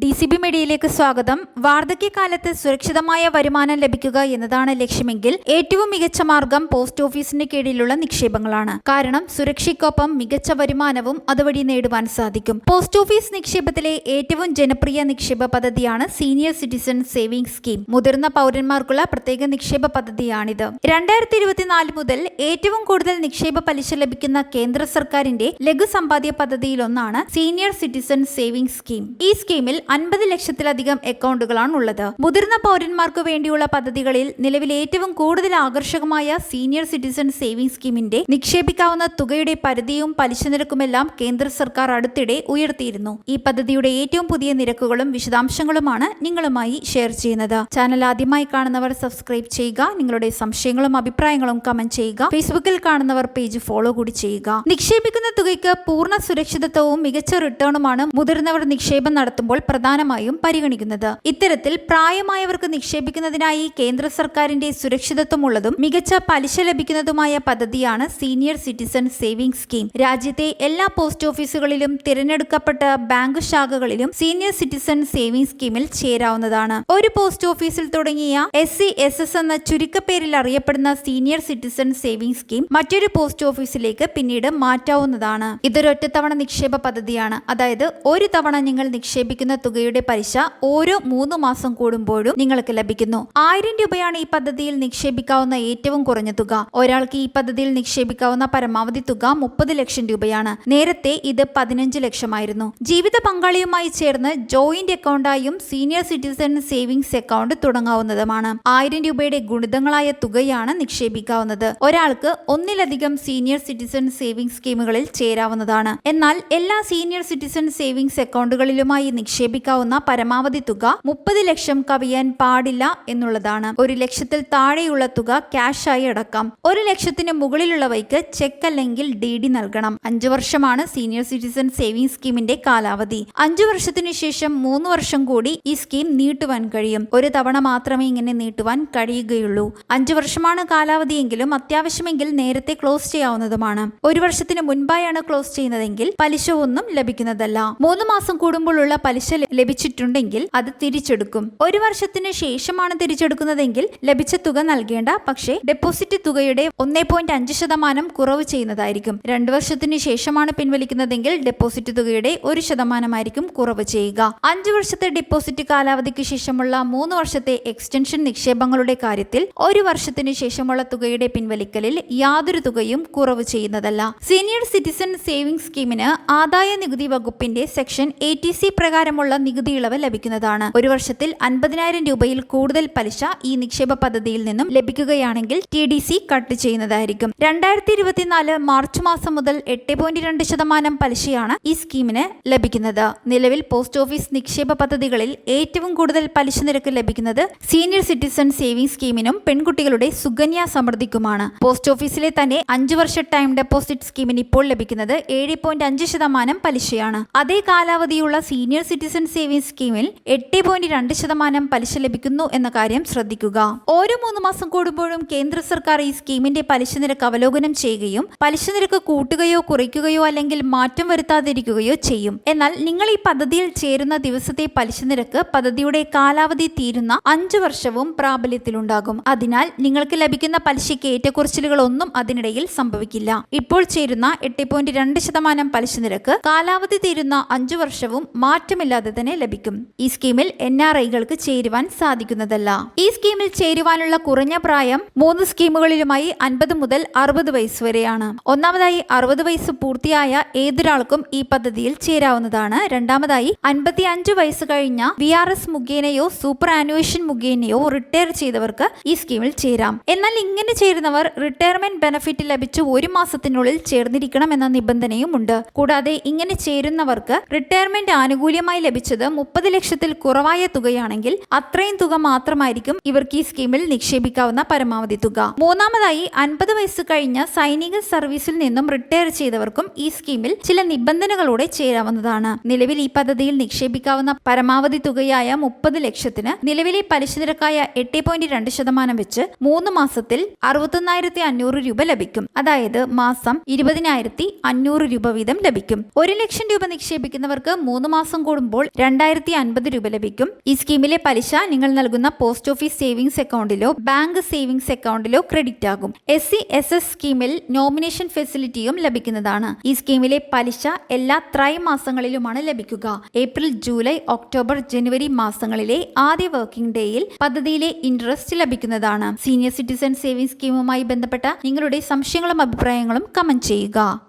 D C B മീഡിയയിലേക്ക് സ്വാഗതം. വാർദ്ധക്യകാലത്ത് സുരക്ഷിതമായ വരുമാനം ലഭിക്കുക എന്നതാണ് ലക്ഷ്യമെങ്കിൽ ഏറ്റവും മികച്ച മാർഗം പോസ്റ്റ് ഓഫീസിന് കീഴിലുള്ള നിക്ഷേപങ്ങളാണ്. കാരണം സുരക്ഷയ്ക്കൊപ്പം മികച്ച വരുമാനവും അതുവഴി നേടുവാൻ സാധിക്കും. പോസ്റ്റ് ഓഫീസ് നിക്ഷേപത്തിലെ ഏറ്റവും ജനപ്രിയ നിക്ഷേപ പദ്ധതിയാണ് സീനിയർ സിറ്റിസൺ സേവിംഗ് സ്കീം. മുതിർന്ന പൗരന്മാർക്കുള്ള പ്രത്യേക നിക്ഷേപ പദ്ധതിയാണിത്. രണ്ടായിരത്തി ഇരുപത്തിനാല് മുതൽ ഏറ്റവും കൂടുതൽ നിക്ഷേപ പലിശ ലഭിക്കുന്ന കേന്ദ്ര സർക്കാരിന്റെ ലഘു സമ്പാദ്യ പദ്ധതിയിലൊന്നാണ് സീനിയർ സിറ്റിസൺ സേവിംഗ് സ്കീം. ഈ സ്കീമിൽ അൻപത് ലക്ഷത്തിലധികം അക്കൗണ്ടുകളാണ് ഉള്ളത്. മുതിർന്ന പൗരന്മാർക്ക് വേണ്ടിയുള്ള പദ്ധതികളിൽ നിലവിൽ ഏറ്റവും കൂടുതൽ ആകർഷകമായ സീനിയർ സിറ്റിസൺ സേവിംഗ് സ്കീമിന്റെ നിക്ഷേപിക്കാവുന്ന തുകയുടെ പരിധിയും പലിശ നിരക്കുമെല്ലാം കേന്ദ്ര സർക്കാർ അടുത്തിടെ ഉയർത്തിയിരുന്നു. ഈ പദ്ധതിയുടെ ഏറ്റവും പുതിയ നിരക്കുകളും വിശദാംശങ്ങളുമാണ് നിങ്ങളുമായി ഷെയർ ചെയ്യുന്നത്. ചാനൽ ആദ്യമായി കാണുന്നവർ സബ്സ്ക്രൈബ് ചെയ്യുക നിങ്ങളുടെ സംശയങ്ങളും അഭിപ്രായങ്ങളും കമന്റ് ചെയ്യുക ഫേസ്ബുക്കിൽ കാണുന്നവർ പേജ് ഫോളോ കൂടി ചെയ്യുക. നിക്ഷേപിക്കുന്ന തുകയ്ക്ക് പൂർണ സുരക്ഷിതത്വവും മികച്ച റിട്ടേണുമാണ് മുതിർന്നവർ നിക്ഷേപം നടത്തുമ്പോൾ പ്രധാനമായും പരിഗണിക്കുന്നത്. ഇത്തരത്തിൽ പ്രായമായവർക്ക് നിക്ഷേപിക്കുന്നതിനായി കേന്ദ്ര സർക്കാരിന്റെ സുരക്ഷിതത്വമുള്ളതും മികച്ച പലിശ ലഭിക്കുന്നതുമായ പദ്ധതിയാണ് സീനിയർ സിറ്റിസൺ സേവിംഗ് സ്കീം. രാജ്യത്തെ എല്ലാ പോസ്റ്റ് ഓഫീസുകളിലും തിരഞ്ഞെടുക്കപ്പെട്ട ബാങ്ക് ശാഖകളിലും സീനിയർ സിറ്റിസൺ സേവിംഗ് സ്കീമിൽ ചേരാവുന്നതാണ്. ഒരു പോസ്റ്റ് ഓഫീസിൽ തുടങ്ങിയ എസ് സി എസ് എസ് എന്ന ചുരുക്കപ്പേരിൽ അറിയപ്പെടുന്ന സീനിയർ സിറ്റിസൺ സേവിംഗ് സ്കീം മറ്റൊരു പോസ്റ്റ് ഓഫീസിലേക്ക് പിന്നീട് മാറ്റാവുന്നതാണ്. ഇതൊരു ഒറ്റത്തവണ നിക്ഷേപ പദ്ധതിയാണ്. അതായത് ഒരു തവണ നിങ്ങൾ നിക്ഷേപിക്കുന്ന തുകയുടെ പലിശ ഓരോ മൂന്ന് മാസം കൂടുമ്പോഴും നിങ്ങൾക്ക് ലഭിക്കുന്നു. ആയിരം രൂപയാണ് ഈ പദ്ധതിയിൽ നിക്ഷേപിക്കാവുന്ന ഏറ്റവും കുറഞ്ഞ തുക. ഒരാൾക്ക് ഈ പദ്ധതിയിൽ നിക്ഷേപിക്കാവുന്ന പരമാവധി തുക മുപ്പത് ലക്ഷം രൂപയാണ്. നേരത്തെ ഇത് പതിനഞ്ച് ലക്ഷമായിരുന്നു. ജീവിത പങ്കാളിയുമായി ചേർന്ന് ജോയിന്റ് അക്കൗണ്ടായും സീനിയർ സിറ്റിസൺ സേവിംഗ്സ് അക്കൗണ്ട് തുടങ്ങാവുന്നതുമാണ്. ആയിരം രൂപയുടെ ഗുണിതങ്ങളായ തുകയാണ് നിക്ഷേപിക്കാവുന്നത്. ഒരാൾക്ക് ഒന്നിലധികം സീനിയർ സിറ്റിസൺ സേവിംഗ് സ്കീമുകളിൽ ചേരാവുന്നതാണ്. എന്നാൽ എല്ലാ സീനിയർ സിറ്റിസൺ സേവിംഗ്സ് അക്കൗണ്ടുകളിലുമായി നിക്ഷേപിക്കാവുന്ന പരമാവധി തുക മുപ്പത് ലക്ഷം കവിയാൻ പാടില്ല എന്നുള്ളതാണ്. ഒരു ലക്ഷത്തിൽ താഴെയുള്ള തുക ക്യാഷായി അടക്കാം. ഒരു ലക്ഷത്തിന് മുകളിലുള്ളവയ്ക്ക് ചെക്ക് അല്ലെങ്കിൽ ഡി ഡി നൽകണം. അഞ്ചു വർഷമാണ് സീനിയർ സിറ്റിസൺ സേവിംഗ് സ്കീമിന്റെ കാലാവധി. അഞ്ചു വർഷത്തിനു ശേഷം മൂന്ന് വർഷം കൂടി ഈ സ്കീം നീട്ടുവാൻ കഴിയും. ഒരു തവണ മാത്രമേ ഇങ്ങനെ നീട്ടുവാൻ കഴിയുകയുള്ളൂ. അഞ്ചു വർഷമാണ് കാലാവധിയെങ്കിലും അത്യാവശ്യമെങ്കിൽ നേരത്തെ ക്ലോസ് ചെയ്യാവുന്നതുമാണ്. ഒരു വർഷത്തിന് മുൻപായാണ് ക്ലോസ് ചെയ്യുന്നതെങ്കിൽ പലിശ ഒന്നും ലഭിക്കുന്നതല്ല. മൂന്ന് മാസം കൂടുമ്പോഴുള്ള പലിശ ലഭിച്ചിട്ടുണ്ടെങ്കിൽ അത് തിരിച്ചെടുക്കും. ഒരു വർഷത്തിന് ശേഷമാണ് തിരിച്ചെടുക്കുന്നതെങ്കിൽ ലഭിച്ച തുക നൽകേണ്ട. പക്ഷേ ഡെപ്പോസിറ്റ് തുകയുടെ ഒന്നേ പോയിന്റ് അഞ്ച് ശതമാനം കുറവ് ചെയ്യുന്നതായിരിക്കും. രണ്ടു വർഷത്തിന് ശേഷമാണ് പിൻവലിക്കുന്നതെങ്കിൽ ഡെപ്പോസിറ്റ് തുകയുടെ ഒരു ശതമാനമായിരിക്കും കുറവ് ചെയ്യുക. അഞ്ചു വർഷത്തെ ഡെപ്പോസിറ്റ് കാലാവധിക്ക് ശേഷമുള്ള മൂന്ന് വർഷത്തെ എക്സ്റ്റൻഷൻ നിക്ഷേപങ്ങളുടെ കാര്യത്തിൽ ഒരു വർഷത്തിന് ശേഷമുള്ള തുകയുടെ പിൻവലിക്കലിൽ യാതൊരു തുകയും കുറവ് ചെയ്യുന്നതല്ല. സീനിയർ സിറ്റിസൺ സേവിംഗ് സ്കീമിന് ആദായ നികുതി വകുപ്പിന്റെ സെക്ഷൻ എ ടി പ്രകാരമുള്ള നികുതി ഇളവ് ലഭിക്കുന്നതാണ്. ഒരു വർഷത്തിൽ അൻപതിനായിരം രൂപയിൽ കൂടുതൽ പലിശ ഈ നിക്ഷേപ പദ്ധതിയിൽ നിന്നും ലഭിക്കുകയാണെങ്കിൽ ടി ഡി സി കട്ട് ചെയ്യുന്നതായിരിക്കും. രണ്ടായിരത്തി ഇരുപത്തിനാല് മാർച്ച് മാസം മുതൽ എട്ട് പോയിന്റ് രണ്ട് ശതമാനം പലിശയാണ് ഈ സ്കീമിന് ലഭിക്കുന്നത്. നിലവിൽ പോസ്റ്റ് ഓഫീസ് നിക്ഷേപ പദ്ധതികളിൽ ഏറ്റവും കൂടുതൽ പലിശ നിരക്ക് ലഭിക്കുന്നത് സീനിയർ സിറ്റിസൺ സേവിംഗ് സ്കീമിനും പെൺകുട്ടികളുടെ സുകന്യ സമൃദ്ധിക്കുമാണ്. പോസ്റ്റ് ഓഫീസിലെ തന്നെ അഞ്ചു വർഷ ടൈം ഡെപ്പോസിറ്റ് സ്കീമിന് ഇപ്പോൾ ലഭിക്കുന്നത് ഏഴ് പോയിന്റ് അഞ്ച് ശതമാനം പലിശയാണ്. അതേ കാലാവധിയുള്ള സീനിയർ സിറ്റിസൺ സേവിംഗ് സ്കീമിൽ എട്ട് പോയിന്റ് രണ്ട് ശതമാനം പലിശ ലഭിക്കുന്നു എന്ന കാര്യം ശ്രദ്ധിക്കുക. ഓരോ മൂന്ന് മാസം കൂടുമ്പോഴും കേന്ദ്ര സർക്കാർ ഈ സ്കീമിന്റെ പലിശ നിരക്ക് അവലോകനം ചെയ്യുകയും പലിശ നിരക്ക് കൂട്ടുകയോ കുറയ്ക്കുകയോ അല്ലെങ്കിൽ മാറ്റം വരുത്താതിരിക്കുകയോ ചെയ്യും. എന്നാൽ നിങ്ങൾ ഈ പദ്ധതിയിൽ ചേരുന്ന ദിവസത്തെ പലിശ നിരക്ക് പദ്ധതിയുടെ കാലാവധി തീരുന്ന അഞ്ചു വർഷവും പ്രാബല്യത്തിലുണ്ടാകും. അതിനാൽ നിങ്ങൾക്ക് ലഭിക്കുന്ന പലിശയ്ക്ക് ഏറ്റക്കുറച്ചിലുകൾ ഒന്നും അതിനിടയിൽ സംഭവിക്കില്ല. ഇപ്പോൾ ചേരുന്ന എട്ട് പോയിന്റ് രണ്ട് ശതമാനം പലിശ നിരക്ക് കാലാവധി തീരുന്ന അഞ്ചു വർഷവും മാറ്റമില്ലാതെ തന്നെ ലഭിക്കും. ഈ സ്കീമിൽ എൻ ആർ ഐകൾക്ക് ചേരുവാൻ സാധിക്കുന്നതല്ല. ഈ സ്കീമിൽ ചേരുവാനുള്ള കുറഞ്ഞ പ്രായം മൂന്ന് സ്കീമുകളിലുമായി അൻപത് മുതൽ അറുപത് വയസ്സ് വരെയാണ്. ഒന്നാമതായി അറുപത് വയസ്സ് പൂർത്തിയായ ഏതൊരാൾക്കും ഈ പദ്ധതിയിൽ ചേരാവുന്നതാണ്. രണ്ടാമതായി അൻപത്തി അഞ്ച് വയസ്സ് കഴിഞ്ഞ വി ആർ എസ് മുഖേനയോ സൂപ്പർ ആനുവേഷൻ മുഖേനയോ റിട്ടയർ ചെയ്തവർക്ക് ഈ സ്കീമിൽ ചേരാം. എന്നാൽ ഇങ്ങനെ ചേരുന്നവർ റിട്ടയർമെന്റ് ബെനഫിറ്റ് ലഭിച്ചു ഒരു മാസത്തിനുള്ളിൽ ചേർന്നിരിക്കണം എന്ന നിബന്ധനയും ഉണ്ട് കൂടാതെ ഇങ്ങനെ ചേരുന്നവർക്ക് റിട്ടയർമെന്റ് ആനുകൂല്യമായി ലഭിച്ചത് മുപ്പത് ലക്ഷത്തിൽ കുറവായ തുകയാണെങ്കിൽ അത്രയും തുക മാത്രമായിരിക്കും ഇവർക്ക് ഈ സ്കീമിൽ നിക്ഷേപിക്കാവുന്ന പരമാവധി തുക. മൂന്നാമതായി അൻപത് വയസ്സ് കഴിഞ്ഞ സൈനിക സർവീസിൽ നിന്നും റിട്ടയർ ചെയ്തവർക്കും ഈ സ്കീമിൽ ചില നിബന്ധനകളോടെ ചേരാവുന്നതാണ്. നിലവിൽ ഈ പദ്ധതിയിൽ നിക്ഷേപിക്കാവുന്ന പരമാവധി തുകയായ മുപ്പത് ലക്ഷത്തിന് നിലവിലെ പലിശ നിരക്കായ എട്ട് പോയിന്റ് രണ്ട് ശതമാനം വെച്ച് മൂന്ന് മാസത്തിൽ അറുപത്തൊന്നായിരത്തി അഞ്ഞൂറ് രൂപ ലഭിക്കും. അതായത് മാസം ഇരുപതിനായിരത്തി അഞ്ഞൂറ് രൂപ വീതം ലഭിക്കും. ഒരു ലക്ഷം രൂപ നിക്ഷേപിക്കുന്നവർക്ക് മൂന്ന് മാസം കൂടുമ്പോൾ രണ്ടായിരത്തി അൻപത് രൂപ ലഭിക്കും. ഈ സ്കീമിലെ പലിശ നിങ്ങൾ നൽകുന്ന പോസ്റ്റ് ഓഫീസ് സേവിങ്സ് അക്കൗണ്ടിലോ ബാങ്ക് സേവിങ്സ് അക്കൗണ്ടിലോ ക്രെഡിറ്റ് ആകും. എസ് സി എസ് എസ് സ്കീമിൽ നോമിനേഷൻ ഫെസിലിറ്റിയും ലഭിക്കുന്നതാണ്. ഈ സ്കീമിലെ പലിശ എല്ലാ ത്രൈമാസങ്ങളിലുമാണ് ലഭിക്കുക. ഏപ്രിൽ ജൂലൈ ഒക്ടോബർ ജനുവരി മാസങ്ങളിലെ ആദ്യ വർക്കിംഗ് ഡേയിൽ പദ്ധതിയിലെ ഇൻട്രസ്റ്റ് ലഭിക്കുന്നതാണ്. സീനിയർ സിറ്റിസൺ സേവിംഗ് സ്കീമുമായി ബന്ധപ്പെട്ട നിങ്ങളുടെ സംശയങ്ങളും അഭിപ്രായങ്ങളും കമന്റ് ചെയ്യുക.